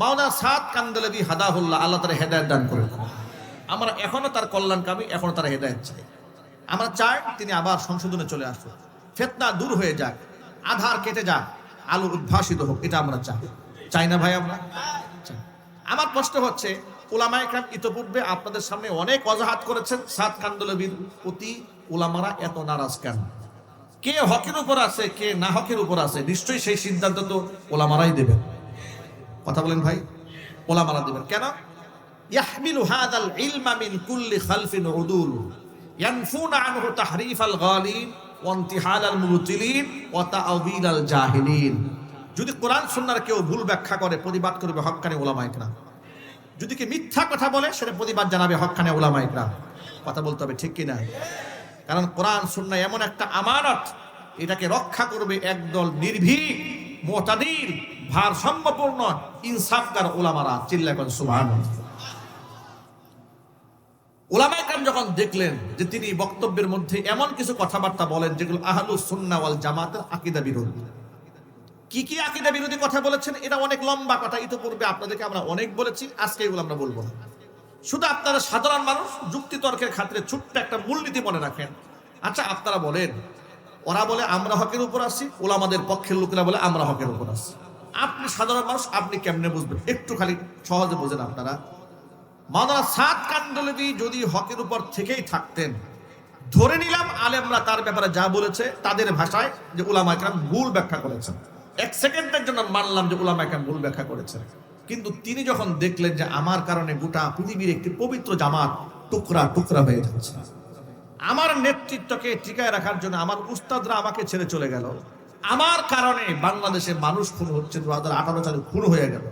মাওনা সাত কান্দলেবি হাদাহুল্লাহ, আল্লাহ তার হেদায়ত দান করে আমরা এখনও তার কল্যাণকামী এখনও তার হেদায়ত চাই। আমরা চাই তিনি আবার সংশোধনে চলে আসুন ফেতনা দূর হয়ে যাক, আধার কেটে যাক, আলো উদ্ভাসিত হোক, এটা আমরা চাই। চাই না ভাই আমরা? আমার প্রশ্ন হচ্ছে ওলামা একরাম ইতপূর্বে আপনাদের সামনে অনেক অজাহাত করেছেন সাত কান্দলবির প্রতি ওলামারা এত নারাজ কেন? কে হকের উপর আছে, কে না হকের উপর আছে? নিশ্চয়ই সেই সিদ্ধান্ত তো ওলামারাই দেবেন। কথা বলেন ভাই ওলামারা দিবেন। কেন? ইয়াহমিলু হাদাল ইলমা মিন কুল্লি খালফিন উদুল। ইয়ানফুনা আনহু তাহরিফাল গালিন ওয়া ইন্তিহালাল মুবতিলিন ওয়া তাআবিলাল জাহিলিন। যদি কোরআন সুন্নাহর কেউ ভুল ব্যাখ্যা করে, প্রতিবাদ করবে হক্কানি ওলামা ইকরাম যদি কি মিথ্যা কথা বলে, সেটা প্রতিবাদ জানাবে হক্কানি ওলামা ইকরাম কথা বলতে হবে ঠিক কিনা? কারণ কোরআন সুন্নাহ এমন একটা আমানত, এটাকে রক্ষা করবে একদল নির্ভীক মোতাদিল ভারসাম্যপূর্ণ ইনসাফকার ওলামারা চিল্লা করেন সুবহানাল্লাহ। ওলামাইকার যখন দেখলেন যে তিনি বক্তব্যের মধ্যে এমন কিছু কথাবার্তা বলেন যেগুলো আহলু সুন্না ওয়াল জামাতের আকিদা বিরোধী। কি কি আকিদা বিরোধী কথা বলেছেন? এটা অনেক লম্বা কথা। ইতিপূর্বে আপনাদেরকে আমরা অনেক বলেছি আজকে এগুলো আমরা বলব না। শুধু আপনারা সাধারণ মানুষ যুক্তি তর্কের খাতিরে ছোট্ট একটা মূলনীতি মনে রাখেন। আচ্ছা আপনারা বলেন, ওরা বলে আমরা হকের উপর আছি ওলামাদের পক্ষের লোকেরা বলে আমরা হকের উপর আছি। আপনি সাধারণ মানুষ, আপনি কেমনে বুঝবেন? একটু খালি সহজে বোঝেন আপনারা। মাওলানা সাত কান্ডলবি যদি হকের উপর থেকেই থাকতেন, ধরে নিলাম আলেমরা তার ব্যাপারে যা বলেছে, তাদের ভাষায় যে উলামা একরাম ভুল ব্যাখ্যা করেছেন। এক সেকেন্ডের জন্য মানলাম যে উলামা একরাম ভুল ব্যাখ্যা করেছেন। কিন্তু তিনি যখন দেখলেন যে আমার কারণে গোটা পৃথিবীর একটি পবিত্র জামাত টুকরা টুকরা হয়ে যাচ্ছে, আমার নেতৃত্বকে টিকায় রাখার জন্য আমার উস্তাদরা আমাকে ছেড়ে চলে গেল। আমার কারণে বাংলাদেশে মানুষ খুন হচ্ছে, দু হাজার আঠারো সালে খুন হয়ে গেল।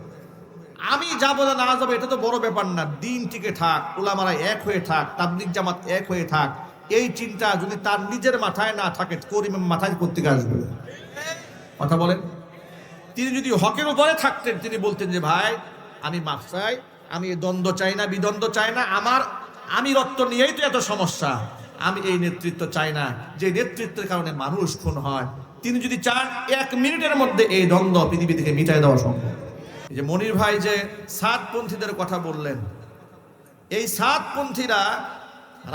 আমি যাব না না যাব, এটা তো বড় ব্যাপার না। দিন টিকে থাক ওলামারা এক হয়ে থাক তাবলিক জামাত এক হয়ে থাক, এই চিন্তা যদি তার নিজের মাথায় না থাকে করিমের মাথায় পত্রিকা আসবে? কথা বলেন। তিনি যদি হকের উপরে থাকতেন, তিনি বলতেন যে, ভাই, আমি মাফ চাই, আমি দ্বন্দ্ব চাই না, বিদ্বন্দ্ব চাই না, আমার আমি রক্ত নিয়েই তো এত সমস্যা, আমি এই নেতৃত্ব চাই না। যে নেতৃত্বের কারণে মানুষ খুন হয় তিনি যদি চান, এক মিনিটের মধ্যে এই দ্বন্দ্ব পৃথিবী থেকে মিটাই দেওয়া সম্ভব। যে মনির ভাই যে সাতপন্থীদের কথা বললেন, এই সাতপন্থীরা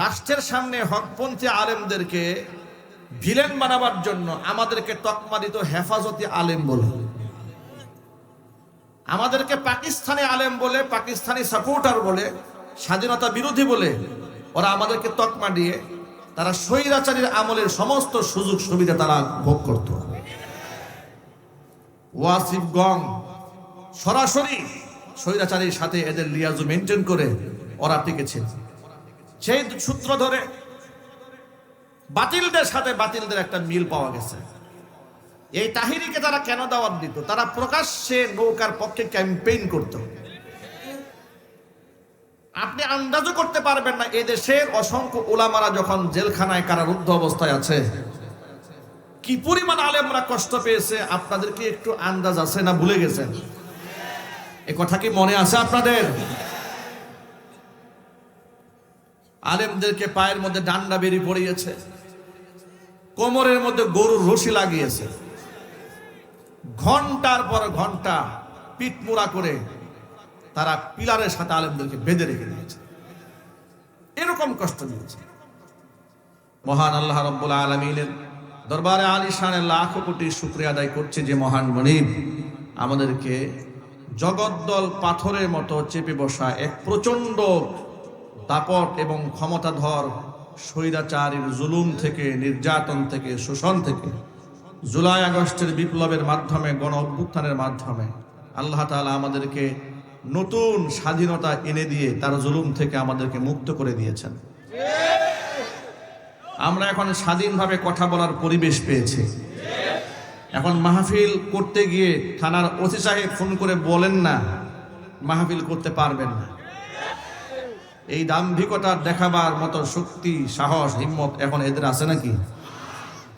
রাষ্ট্রের সামনে হকপন্থী আলেমদেরকে ভিলেন বানাবার জন্য আমাদেরকে তকমা দিত হেফাজতি আলেম বলে। আমাদেরকে পাকিস্তানি আলেম বলে, পাকিস্তানি সাপোর্টার বলে, স্বাধীনতা বিরোধী বলে ওরা আমাদেরকে তকমা দিয়ে তারা স্বৈরাচারীর আমলের সমস্ত সুযোগ সুবিধা তারা ভোগ করত। ওয়াসিফ গং সরাসরি স্বৈরাচারীর সাথে এদের লিয়াজু মেনটেন করে ওরা টিকেছে সেই সূত্র ধরে বাতিলদের সাথে বাতিলদের একটা মিল পাওয়া গেছে। এই তাহিরিকে তারা কেন দাওয়াত দিত? তারা প্রকাশ্যে নৌকার পক্ষে ক্যাম্পেইন করত। আপনি আন্দাজও করতে পারবেন না, এদেশের অসংখ্য ওলামারা যখন জেলখানায় কারারুদ্ধ অবস্থায় আছে, কি পরিমাণ আলেমরা কষ্ট পেয়েছে আপনাদের কি একটু আন্দাজ আছে না ভুলে গেছেন? এ কথা কি মনে আছে আপনাদের? আলেমদেরকে পায়ের মধ্যে ডান্ডা বেরিয়ে পড়িয়েছে, কোমরের মধ্যে গরুর রশি লাগিয়েছে। ঘণ্টার পর ঘণ্টা পিটমোড়া করে তারা পিলারের সাথে আলেমদেরকে বেঁধে রেখে দিয়েছে। এরকম কষ্ট দিয়েছে। মহান আল্লাহ রব্বুল আলমিনের দরবারে আলী লাখো কোটি শুক্রিয়া আদায় করছে যে মহান মনিব আমাদেরকে জগদ্দল পাথরের মতো চেপে বসা এক প্রচণ্ড দাপট এবং ক্ষমতাধর স্বৈরাচারীর জুলুম থেকে, নির্যাতন থেকে, শোষণ থেকে জুলাই আগস্টের বিপ্লবের মাধ্যমে, গণ অভ্যুত্থানের মাধ্যমে আল্লাহ তালা আমাদেরকে নতুন স্বাধীনতা এনে দিয়ে তার জুলুম থেকে আমাদেরকে মুক্ত করে দিয়েছেন। আমরা এখন স্বাধীনভাবে কথা বলার পরিবেশ পেয়েছি। এখন মাহফিল করতে গিয়ে থানার ওসি সাহেব ফোন করে বলেন না, মাহফিল করতে পারবেন না। এই দাম্ভিকতা দেখাবার মতো শক্তি, সাহস, হিম্মত এখন এদের আছে নাকি?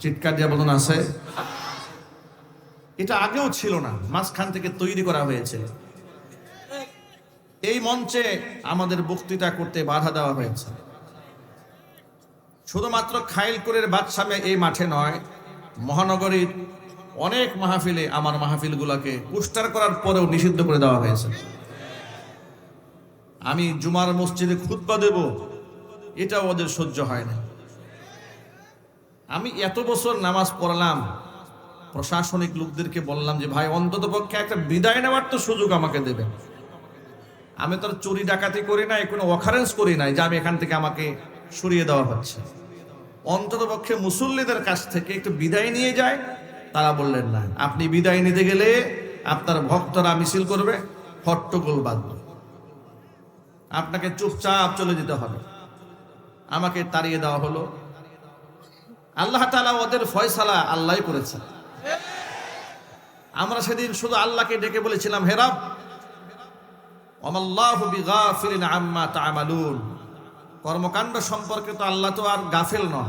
চিৎকার দিয়ে বলুন, আছে। এটা আগেও ছিল না, মাঝখান থেকে তৈরি করা হয়েছে। এই মঞ্চে আমাদের বক্তৃতা করতে বাধা দেওয়া হয়েছে। শুধুমাত্র খাইলকুরের বাদশামে এই মাঠে নয়, মহানগরীর অনেক মাহফিলে আমার মাহফিলগুলোকে পোস্টার করার পরেও নিষিদ্ধ করে দেওয়া হয়েছে। আমি জুমার মসজিদে খুতবা দেব, এটাও ওদের সহ্য হয় না। আমি এত বছর নামাজ পড়লাম, প্রশাসনিক লোকদেরকে বললাম যে, ভাই অন্তত পক্ষে একটা বিদায় নেওয়ার তো সুযোগ আমাকে দেবেন। আমি তো চুরি ডাকাতি করি নাই, কোনো অকারেন্স করি নাই যে আমি এখান থেকে আমাকে সরিয়ে দেওয়া হচ্ছে। অন্তত পক্ষে মুসল্লিদের কাছ থেকে একটু বিদায় নিয়ে যায়। তারা বললেন, না, আপনি বিদায় নিতে গেলে আপনার ভক্তরা মিছিল করবে, হট্টগোল বাঁধবে। আপনাকে চুপচাপ চলে যেতে হবে। আমাকে তাড়িয়ে দেওয়া হলো। আল্লাহ তালা ওদের ফয়সালা আল্লাহ করেছেন। আমরা সেদিন শুধু আল্লাহকে ডেকে বলেছিলাম হেরাব অমাল্লাহু বিগাফিলিন আম্মা তা'মালুন। কর্মকাণ্ড সম্পর্কে তো আল্লাহ তো আর গাফেল নন।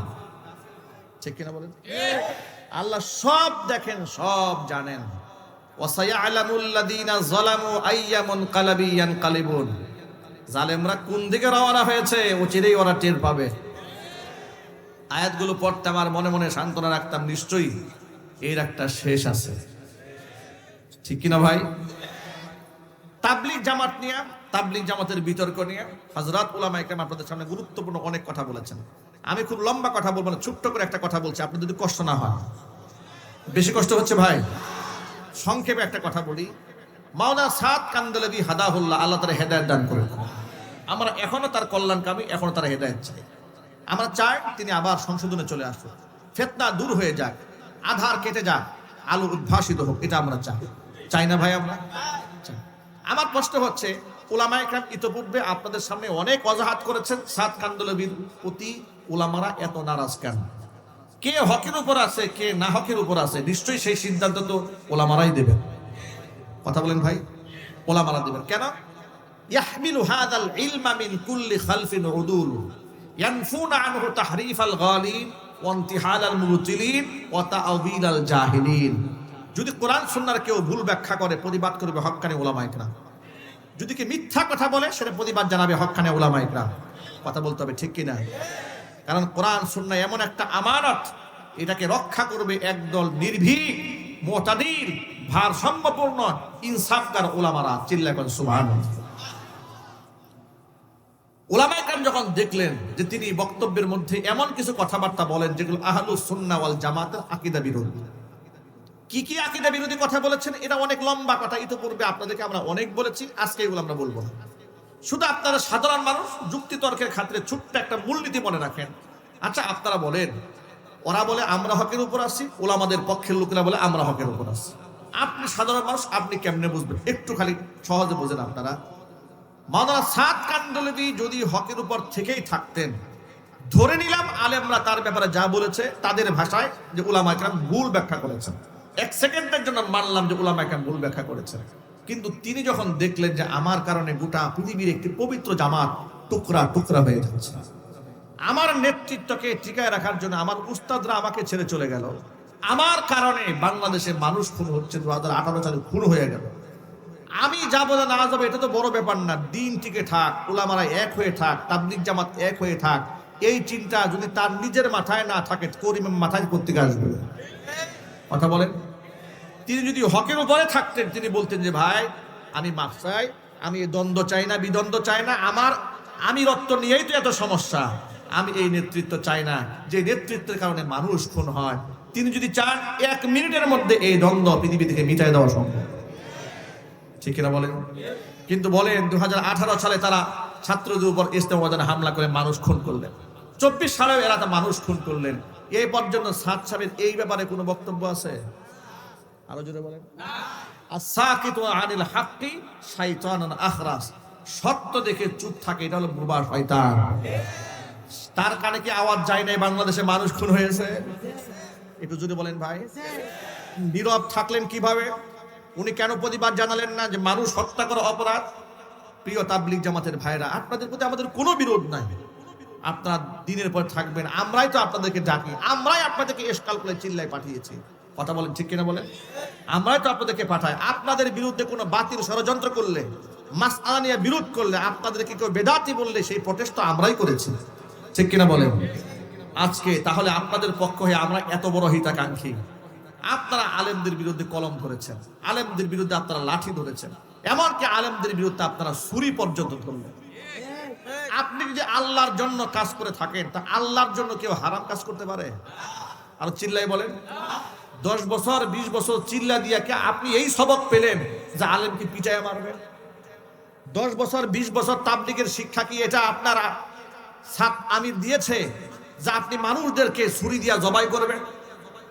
ঠিক কিনা বলেন? আল্লাহ সব দেখেন, সব জানেন। জালেমরা কোন দিকে রওনা হয়েছে ও চিরেই ওরা টের পাবে। আয়াতগুলো পড়তে আমার মনে মনে সান্ত্বনা রাখতাম, নিশ্চয়ই এর একটা শেষ আছে। ঠিক কিনা ভাই? তাবলিগ জামাত নিয়ে, তাবলিগ জামাতের বিতর্ক নিয়ে হজরত উলামা ইকরাম আপনাদের সামনে গুরুত্বপূর্ণ অনেক কথা বলেছেন। আমি খুব লম্বা কথা বলব না, ছোট্ট করে একটা কথা বলছি আপনি যদি কষ্ট না হয়। বেশি কষ্ট হচ্ছে ভাই? সংক্ষেপে একটা কথা বলি। মাওলা সাত কান্দলবি হাদাহুল্লাহ, আল্লাহ তার হেদায়ত দান করে আমরা এখনও তার কল্যাণকামী এখনও তার হেদায়ত চাই। আমরা চাই তিনি আবার সংশোধনে চলে আসুন ফেতনা দূর হয়ে যাক, আধার কেটে যাক, আলো উদ্ভাসিত হোক, এটা আমরা চাই। চাই না ভাই আমরা। আমার প্রশ্ন হচ্ছে ওলামা একরাম ইতপূর্বে আপনাদের সামনে অনেক অজাহাত করেছেন। সাত কান্দলবির প্রতি ওলামারা এত নারাজ কেন? কে হকের উপর আছে, কে না হকের উপর আছে? নিশ্চয়ই সেই সিদ্ধান্ত তো ওলামারাই দেবেন। কথা বলেন ভাই ওলামারা দেবেন। কেন? ইয়াহমিলু হাদাল ইলমা মিন কুল্লি খালফিন উদুল। ইয়ানফুন আনহু তাহরিফাল গালিন ওয়া ইন্তিহালাল মুবতিলিন ওয়া তাআবিলাল জাহিলিন। যদি কোরআন সুন্নাহর কেউ ভুল ব্যাখ্যা করে, প্রতিবাদ করবে হক্কানি ওলামা ইকরাম যদি কি মিথ্যা কথা বলে, সেটা প্রতিবাদ জানাবে হক্কানি ওলামা ইকরাম কথা বলতে হবে ঠিক কিনা? কারণ কোরআন সুন্নাহ এমন একটা আমানত, এটাকে রক্ষা করবে একদল নির্ভীক, মোতাদির, ভারসাম্যপূর্ণ, ইনসাফকার ওলামারা চিল্লা করেন, সুবহানাল্লাহ। ওলামায়ে যখন দেখলেন যে তিনি বক্তব্যের মধ্যে এমন কিছু কথাবার্তা বলেন, যেগুলো আহলু সুন্না ওয়াল জামাতের আকীদা বিরোধী। কি কি আকীদা বিরোধী কথা বলেছেন এটা অনেক লম্বা কথা। ইতিপূর্বে আপনাদেরকে আমরা অনেক বলেছি, আজকে এগুলো আমরা বলব না। শুধু আপনারা সাধারণ মানুষ যুক্তি তর্কের খাতিরে ছোট্ট একটা মূলনীতি মনে রাখেন। আচ্ছা আপনারা বলেন, ওরা বলে, আমরা হকের উপর আছি। ওলামাদের পক্ষের লোকেরা বলে, আমরা হকের উপর আছি। আপনি সাধারণ মানুষ, আপনি কেমনে বুঝবেন? একটু খালি সহজে বোঝেন আপনারা। মাওলানা সাত কান্ডলবি যদি হকের উপর থেকেই থাকতেন, ধরে নিলাম আলেমরা তার ব্যাপারে যা বলেছে, তাদের ভাষায় যে উলামা একরাম ভুল ব্যাখ্যা করেছেন। এক সেকেন্ডের জন্য মানলাম যে একরাম ভুল ব্যাখ্যা করেছেন। কিন্তু তিনি যখন দেখলেন যে আমার কারণে গোটা পৃথিবীর একটি পবিত্র জামাত টুকরা টুকরা হয়ে যাচ্ছে, আমার নেতৃত্বকে টিকায় রাখার জন্য আমার উস্তাদরা আমাকে ছেড়ে চলে গেল। আমার কারণে বাংলাদেশে মানুষ খুন হচ্ছে দু হাজার আঠারো সালে খুন হয়ে গেল। আমি যাব না না যাব এটা তো বড় ব্যাপার না। দিন টিকে থাক ওলামারা এক হয়ে থাক তাবলিক জামাত এক হয়ে থাক, এই চিন্তা যদি তার নিজের মাথায় না থাকে, করিমের মাথায় পত্রিকা আসবে। কথা বলেন। তিনি যদি হকের উপরে থাকতেন, তিনি বলতেন যে, ভাই, আমি মাফ চাই, আমি দ্বন্দ্ব চাই না, বিদ্বন্দ্ব চাই না, আমার আমি রক্ত নিয়েই তো এত সমস্যা, আমি এই নেতৃত্ব চাই না। যে নেতৃত্বের কারণে মানুষ খুন হয়। তিনি যদি চান, এক মিনিটের মধ্যে এই দ্বন্দ্ব পৃথিবী থেকে মিটাই দেওয়া সম্ভব। ঠিক কিনা বলেন? কিন্তু বলেন দু হাজার আঠারো সালে তারা ছাত্রদের উপর ইস্তেমাদানে হামলা করে মানুষ খুন করলেন। চব্বিশ সালেও এরা মানুষ খুন করলেন। এই পর্যন্ত সাত সাহেবের এই ব্যাপারে কোনো বক্তব্য আছে? আরও জোরে বলেন। আসাকিতু আনিল হাক্কি শাইতানুন আখরাস। সত্য দেখে চুপ থাকে এটা হলো বুবা শয়তান। তার কানে কি আওয়াজ যায় নাই? বাংলাদেশে মানুষ খুন হয়েছে? একটু জোরে বলেন ভাই। নীরব থাকলেন কীভাবে? উনি কেন প্রতিবাদ জানালেন না যে মানুষ হত্যা করা অপরাধ? প্রিয় তাবলিক জামাতের ভাইরা আপনাদের প্রতি আমাদের কোনো বিরোধ নাই। আপনারা দিনের পর থাকবেন আমরাই তো আপনাদেরকে ডাকি। আমরাই আপনাদেরকে এসকাল করে চিল্লাই পাঠিয়েছি। কথা বলেন, ঠিক কিনা বলেন? আমরাই তো আপনাদেরকে পাঠাই। আপনাদের বিরুদ্ধে কোনো বাতিল ষড়যন্ত্র করলে মাস নিয়ে বিরোধ করলে, আপনাদেরকে কেউ বেদাতি বললে, সেই প্রটেস্ট তো আমরাই করেছি। ঠিক কিনা বলেন? আজকে তাহলে আপনাদের পক্ষ হয়ে আমরা এত বড় হিতাকাঙ্ক্ষী। আপনারা আলেমদের বিরুদ্ধে কলম ধরেছেন। আলেমদের বিরুদ্ধে আপনারা লাঠি ধরেছেন। এমনকি আলেমদের বিরুদ্ধে আপনারা ছুরি পর্যন্ত ধরলেন। আপনি যদি আল্লাহর জন্য কাজ করে থাকেন, তা আল্লাহর জন্য কেউ হারাম কাজ করতে পারে? আর চিল্লাই বলেন। দশ বছর, বিশ বছর চিল্লা দিয়া কে আপনি এই সবক পেলেন যে আলেমকে পিটায় মারবেন দশ বছর, বিশ বছর তাবলিগের শিক্ষা কি এটা আপনারা সাত আমির দিয়েছে যে আপনি মানুষদেরকে ছুরি দিয়া জবাই করবেন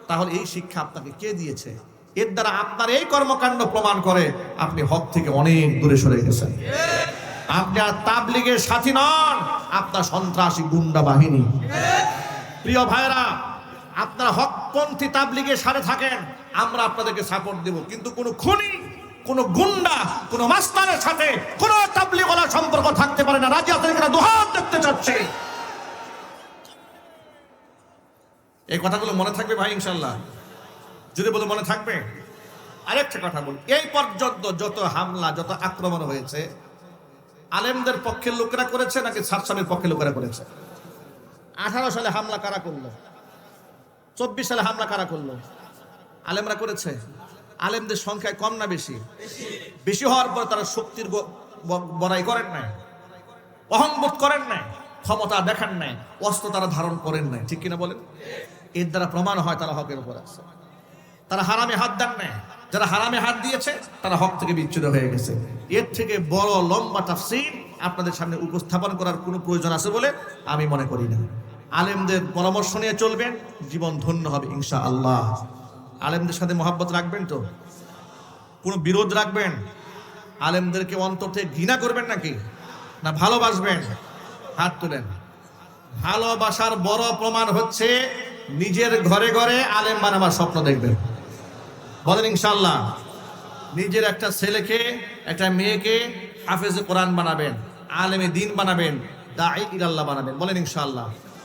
তাহলে এই শিক্ষা আপনাকে কে দিয়েছে? এর দ্বারা আপনার এই কর্মকাণ্ড প্রমাণ করে আপনি হক থেকে অনেক দূরে সরে গেছেন। আপনি আর তাবলিগের সাথী নন, আপনার সন্ত্রাসী গুন্ডা বাহিনী। প্রিয় ভাইরা আপনারা হকপন্থী তাবলিগের সাথে থাকেন, আমরা আপনাদেরকে সাপোর্ট দেব। কিন্তু কোনো খুনি, কোনো গুন্ডা, কোনো মাস্তারের সাথে কোনো তাবলিগওয়ালা সম্পর্ক থাকতে পারে না। রাজি আপনাদের দুহাত দেখতে চাচ্ছি। এই কথাগুলো মনে থাকবে ভাই ইনশাল্লাহ যদি বলে মনে থাকবে? আরেকটা কথা বলি এই পর্যন্ত যত হামলা, যত আক্রমণ হয়েছে, আলেমদের পক্ষের লোকেরা করেছে নাকি সাতসামের পক্ষে লোকেরা করেছে? আঠারো সালে হামলা কারা করল? চব্বিশ সালে হামলা কারা করল? আলেমরা করেছে। আলেমদের সংখ্যায় কম না বেশি? বেশি হওয়ার পর তারা শক্তির বড়াই করেন নাই, অহংবোধ করেন নাই, ক্ষমতা দেখান নাই, অস্ত্র তারা ধারণ করেন নাই। ঠিক কিনা বলেন? এর দ্বারা প্রমাণ হয় তারা হকের উপর আছে। তারা হারামে হাত দেন নাই। যারা হারামে হাত দিয়েছে, তারা হক থেকে বিচ্ছুত হয়ে গেছে। এর থেকে বড় লম্বা তাফসীর আপনাদের সামনে উপস্থাপন করার কোনো প্রয়োজন আছে বলে আমি মনে করি না। আলেমদের পরামর্শ নিয়ে চলবেন, জীবন ধন্য হবে ইনশা আল্লাহ আলেমদের সাথে মহাব্বত রাখবেন তো? কোনো বিরোধ রাখবেন? আলেমদেরকে অন্তর থেকে ঘৃণা করবেন নাকি? না ভালোবাসবেন? হাত তুলেন। ভালোবাসার বড় প্রমাণ হচ্ছে নিজের ঘরে ঘরে আলেম বানাবার স্বপ্ন দেখবেন। বলেন ইনশাল্লাহ নিজের একটা ছেলেকে, একটা মেয়েকে হাফেজে কোরআন বানাবেন, আলেমে দিন বানাবেন দাই ইরাল্লাহ বানাবেন। বলেন ইনশাল্লাহ